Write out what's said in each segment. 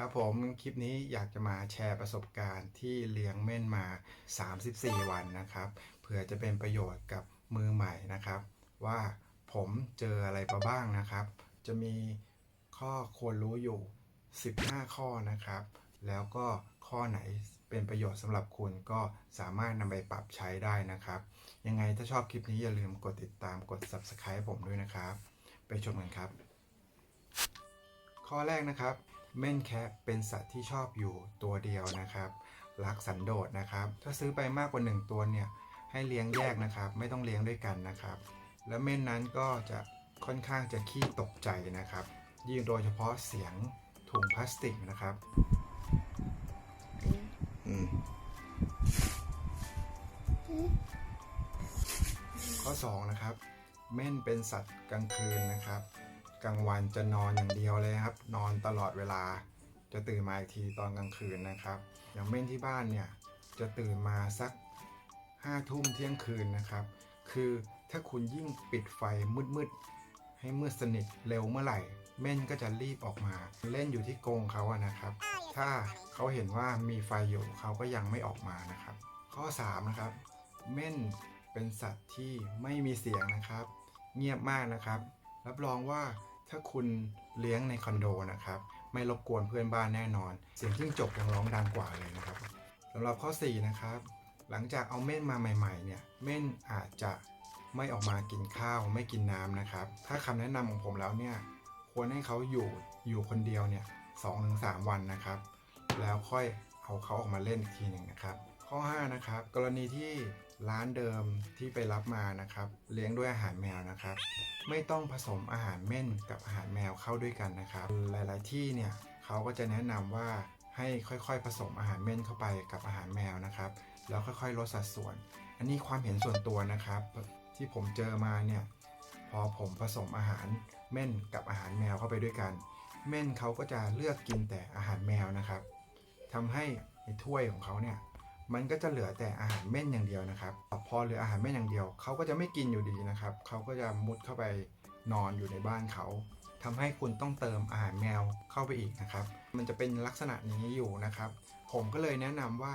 ครับผมคลิปนี้อยากจะมาแชร์ประสบการณ์ที่เลี้ยงเม่นมา 34 วันนะครับเผื่อจะเป็นประโยชน์กับมือใหม่นะครับ ว่าผมเจออะไรมาบ้างนะครับ จะมีข้อควรรู้อยู่ 15 ข้อนะครับ แล้วก็ข้อไหนเป็นประโยชน์สำหรับคุณก็สามารถนำไปปรับใช้ได้นะครับ ยังไงถ้าชอบคลิปนี้อย่าลืมกดติดตามกด subscribe ผมด้วยนะครับ ไปชมกันครับ ข้อแรกนะครับ เม่นแคะเป็นสัตว์ที่ชอบอยู่ตัวเดียวนะครับ รักสันโดษนะครับ ถ้าซื้อไปมากกว่า 1 ตัวเนี่ยให้เลี้ยงแยกนะครับ ไม่ต้องเลี้ยงด้วยกันนะครับ แล้วเม่นนั้นก็จะค่อนข้างจะขี้ตกใจนะครับ ยิ่งโดยเฉพาะเสียงถุงพลาสติกนะครับข้อ2นะครับ เม่นเป็นสัตว์กลางคืนนะครับ กลางวันจะนอนอย่างเดียวเลยครับ นอนตลอดเวลา จะตื่นมาอีกทีตอนกลางคืนนะครับ อย่างเม่นที่บ้านเนี่ยจะตื่นมาสักห้าทุ่มเที่ยงคืนนะครับ คือถ้าคุณยิ่งปิดไฟมืดๆให้มืดสนิทเร็วเมื่อไหร่ เม่นก็จะรีบออกมา เล่นอยู่ที่กรงเขาอะนะครับ ถ้าเขาเห็นว่ามีไฟอยู่เขาก็ยังไม่ออกมานะครับ ข้อ3นะครับเม่นเป็นสัตว์ที่ไม่มีเสียงนะครับ เงียบมากนะครับ รับรองว่า ถ้าคุณเลี้ยงในคอนโดนะครับ ไม่รบกวนเพื่อนบ้านแน่นอน เสียงจิ้งจกยังร้องดังกว่าเลยนะครับสำหรับข้อ 4 นะครับ หลังจากเอาเม่นมาใหม่ๆเนี่ยเม่นอาจจะไม่ออกมากินข้าวไม่กินน้ำนะครับ ถ้าคำแนะนำของผมแล้วเนี่ยควรให้เขาอยู่อยู่คนเดียวเนี่ยสองถึงสามวันนะครับ แล้วค่อยเอาเขาออกมาเล่นอีกทีหนึ่งนะครับ ข้อ 5 นะครับ กรณีที่ร้านเดิมที่ไปรับมานะครับ เลี้ยงด้วยอาหารแมวนะครับ ไม่ต้องผสมอาหารเม่นกับอาหารแมวเข้าด้วยกันนะครับ หลาย ๆ ที่เนี่ยเขาก็จะแนะนำว่าให้ค่อย ๆ ผสมอาหารเม่นเข้าไปกับอาหารแมวนะครับ แล้วค่อย ๆ ลดสัดส่วน อันนี้ความเห็นส่วนตัวนะครับ ที่ผมเจอมาเนี่ยพอผมผสมอาหารเม่นกับอาหารแมวเข้าไปด้วยกัน เม่นเขาก็จะเลือกกินแต่อาหารแมวนะครับทำให้ในถ้วยของเขาเนี่ย มันก็จะเหลือแต่อาหารเม่นอย่างเดียวนะครับ พอเหลืออาหารเม่นอย่างเดียวเขาก็จะไม่กินอยู่ดีนะครับเขาก็จะมุดเข้าไปนอนอยู่ในบ้านเขาทำให้คุณต้องเติมอาหารแมวเข้าไปอีกนะครับ มันจะเป็นลักษณะนี้อยู่นะครับ ผมก็เลยแนะนำว่า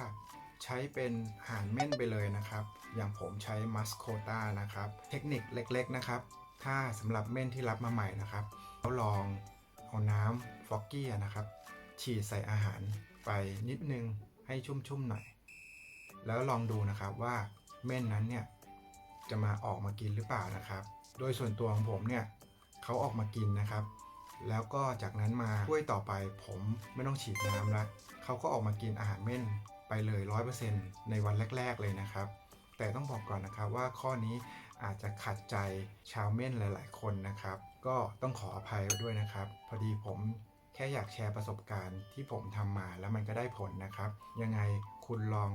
ใช้เป็นอาหารเม่นไปเลยนะครับ อย่างผมใช้มัสโคต้านะครับ เทคนิคเล็กๆนะครับ ถ้าสำหรับเม่นที่รับมาใหม่นะครับเราลองเอาน้ำฟอกกี้นะครับฉีดใส่อาหารไปนิดนึงให้ชุ่มๆหน่อย แล้วลองดูนะครับว่าเม่นนั้นเนี่ยจะมาออกมากินหรือเปล่านะครับ โดยส่วนตัวของผมเนี่ยเขาออกมากินนะครับ แล้วก็จากนั้นมาถ้วยต่อไปผมไม่ต้องฉีดน้ำละเขาก็ออกมากินอาหารเม่นไปเลย 100%ในวันแรก ๆ เลยนะครับ แต่ต้องบอกก่อนนะครับว่าข้อนี้อาจจะขัดใจชาวเม่นหลาย ๆ คนนะครับ ก็ต้องขออภัยด้วยนะครับ พอดีผมแค่อยากแชร์ประสบการณ์ที่ผมทำมาแล้วมันก็ได้ผลนะครับ ยังไงคุณลอง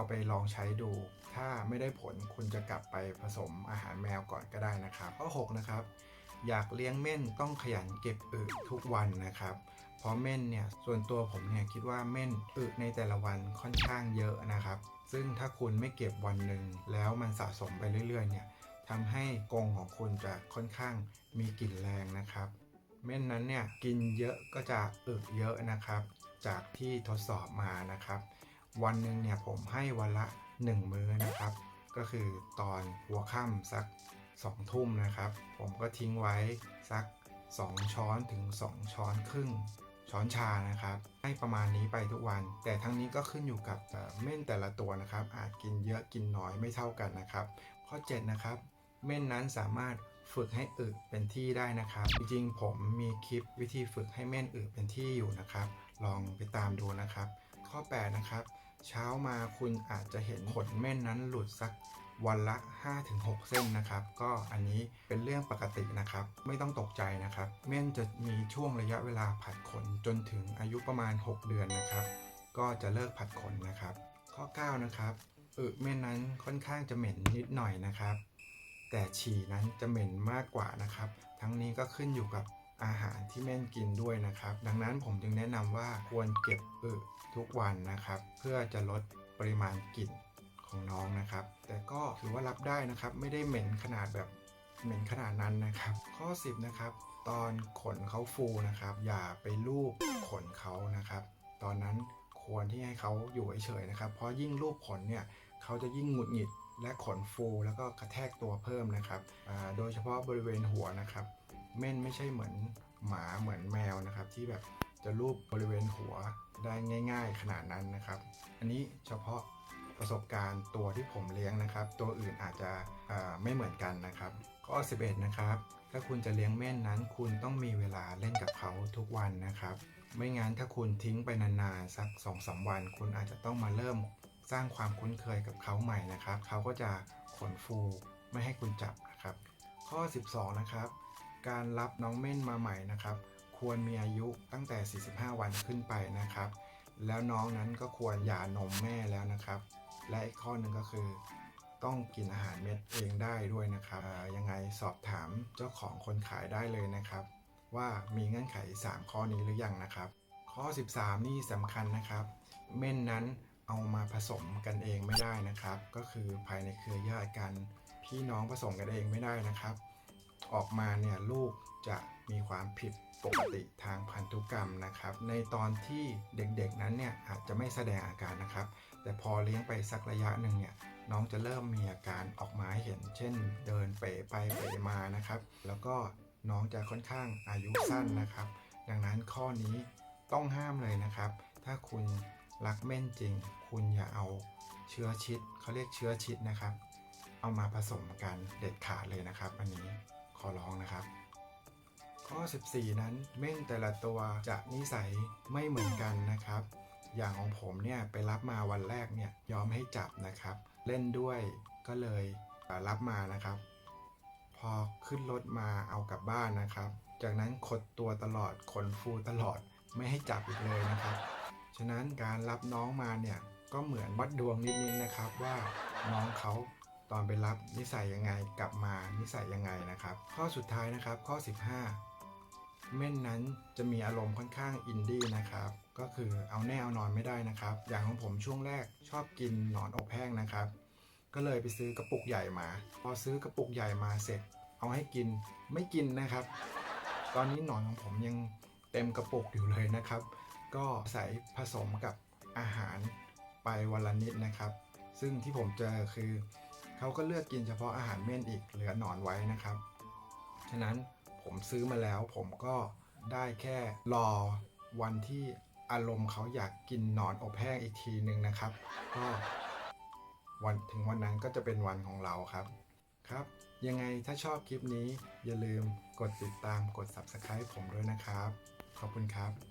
เอาไปลองใช้ดู ถ้าไม่ได้ผลคุณจะกลับไปผสมอาหารแมวก่อนก็ได้นะครับข้อ6นะครับอยากเลี้ยงเม่นต้องขยันเก็บอึทุกวันนะครับ เพราะเม่นเนี่ยส่วนตัวผมเนี่ยคิดว่าเม่นอึในแต่ละวันค่อนข้างเยอะนะครับ ซึ่งถ้าคุณไม่เก็บวันหนึ่งแล้วมันสะสมไปเรื่อยๆเนี่ยทำให้กรงของคุณจะค่อนข้างมีกลิ่นแรงนะครับ เม่นนั้นเนี่ยกินเยอะก็จะอึเยอะนะครับ จากที่ทดสอบมานะครับ วันหนึ่งเนี่ยผมให้วันละ 1 มื้อนะครับ ก็คือตอนหัวค่ำสัก 2 ทุ่มนะครับ ผมก็ทิ้งไว้สัก 2 ช้อนถึง 2 ช้อนครึ่งช้อนชานะครับ ให้ประมาณนี้ไปทุกวัน แต่ทั้งนี้ก็ขึ้นอยู่กับเม่นแต่ละตัวนะครับ อาจกินเยอะกินน้อยไม่เท่ากันนะครับ ข้อ 7 นะครับ เม่นนั้นสามารถฝึกให้อึเป็นที่ได้นะครับ จริงๆผมมีคลิปวิธีฝึกให้เม่นอึเป็นที่อยู่นะครับ ลองไปตามดูนะครับ ข้อ 8 นะครับ เช้ามาคุณอาจจะเห็นขนเม่นนั้นหลุดสักวันละ 5-6 เส้นนะครับ ก็อันนี้เป็นเรื่องปกตินะครับ ไม่ต้องตกใจนะครับ เม่นจะมีช่วงระยะเวลาผัดขนจนถึงอายุประมาณ 6 เดือนนะครับ ก็จะเลิกผัดขนนะครับ ข้อ 9 นะครับอึเม่นนั้นค่อนข้างจะเหม็นนิดหน่อยนะครับ แต่ฉี่นั้นจะเหม็นมากกว่านะครับ ทั้งนี้ก็ขึ้นอยู่กับ อาหารที่เม่นกินด้วยนะครับ ดังนั้นผมจึงแนะนำว่าควรเก็บอึทุกวันนะครับ เพื่อจะลดปริมาณกลิ่นของน้องนะครับ แต่ก็ถือว่ารับได้นะครับ ไม่ได้เหม็นขนาดแบบเหม็นขนาดนั้นนะครับ ข้อ 10 นะครับ ตอนขนเขาฟูนะครับ อย่าไปลูบขนเขานะครับ ตอนนั้นควรที่ให้เขาอยู่เฉยๆนะครับ เพราะยิ่งรูปขนเนี่ยเขาจะยิ่งหงุดหงิดและขนฟูแล้วก็กระแทกตัวเพิ่มนะครับ โดยเฉพาะบริเวณหัวนะครับ เม่นไม่ใช่เหมือนหมาเหมือนแมวนะครับ ที่แบบจะรูปบริเวณหัวได้ง่าย ๆ ขนาดนั้นนะครับ อันนี้เฉพาะประสบการณ์ตัวที่ผมเลี้ยงนะครับ ตัวอื่นอาจจะไม่เหมือนกันนะครับข้อ11นะครับถ้าคุณจะเลี้ยงเม่นนั้น คุณต้องมีเวลาเล่นกับเขาทุกวันนะครับ ไม่งั้นถ้าคุณทิ้งไปนานๆสัก2อสวัน คุณอาจจะต้องมาเริ่มสร้างความคุ้นเคยกับเขาใหม่นะครับ เขาก็จะขนฟูไม่ให้คุณจับนะครับ ข้อ 12 นะครับ การรับน้องเม่นมาใหม่นะครับ ควรมีอายุตั้งแต่ 45 วันขึ้นไปนะครับ แล้วน้องนั้นก็ควรหย่านมแม่แล้วนะครับ และอีกข้อหนึ่งก็คือ ต้องกินอาหารเม็ดเองได้ด้วยนะครับยังไงสอบถามเจ้าของคนขายได้เลยนะครับ ว่ามีเงื่อนไข 3 ข้อนี้หรือยังนะครับ ข้อ 13 นี่สำคัญนะครับ เม่นนั้นเอามาผสมกันเองไม่ได้นะครับ ก็คือภายในเครือญาติกันพี่น้องผสมกันเองไม่ได้นะครับ ออกมาเนี่ยลูกจะมีความผิดปกติทางพันธุกรรมนะครับ ในตอนที่เด็กๆนั้นเนี่ยอาจจะไม่แสดงอาการนะครับ แต่พอเลี้ยงไปสักระยะหนึ่งเนี่ยน้องจะเริ่มมีอาการออกมาให้เห็น เช่น เดินเป๋ไปเป๋มานะครับ แล้วก็น้องจะค่อนข้างอายุสั้นนะครับ ดังนั้นข้อนี้ต้องห้ามเลยนะครับ ถ้าคุณรักเม่นจริง คุณอย่าเอาเชื้อชิดเขาเรียกเชื้อชิดนะครับ เอามาผสมกันเด็ดขาดเลยนะครับ อันนี้ ขอร้องนะครับ ข้อ 14 นั้นเม่นแต่ละตัวจะนิสัยไม่เหมือนกันนะครับ อย่างของผมเนี่ยไปรับมาวันแรกเนี่ยยอมให้จับนะครับ เล่นด้วยก็เลยรับมานะครับ พอขึ้นรถมาเอากลับบ้านนะครับ จากนั้นขดตัวตลอดขนฟูตลอดไม่ให้จับอีกเลยนะครับ ฉะนั้นการรับน้องมาเนี่ยก็เหมือนวัดดวงนิดๆนะครับว่าน้องเขา ตอนไปรับนิสัยยังไงกลับมานิสัยยังไงนะครับ ข้อสุดท้ายนะครับข้อ 15 เม่นนั้นจะมีอารมณ์ค่อนข้างอินดี้นะครับก็คือเอาแน่เอานอนไม่ได้นะครับ อย่างของผมช่วงแรกชอบกินหนอนอบแห้งนะครับ ก็เลยไปซื้อกระปุกใหญ่มา พอซื้อกระปุกใหญ่มาเสร็จ เอาให้กินไม่กินนะครับ ตอนนี้หนอนของผมยังเต็มกระปุกอยู่เลยนะครับ ก็ใส่ผสมกับอาหารไปวันละนิดนะครับ ซึ่งที่ผมเจอคือ เขาก็เลือกกินเฉพาะอาหารเม่นอีกเหลือหนอนไว้นะครับ ฉะนั้นผมซื้อมาแล้วผมก็ได้แค่รอวันที่อารมณ์เขาอยากกินหนอนอบแห้งอีกทีหนึ่งนะครับ ก็วันถึงวันนั้นก็จะเป็นวันของเราครับครับ ยังไงถ้าชอบคลิปนี้อย่าลืมกดติดตามกด subscribe ผมด้วยนะครับ ขอบคุณครับ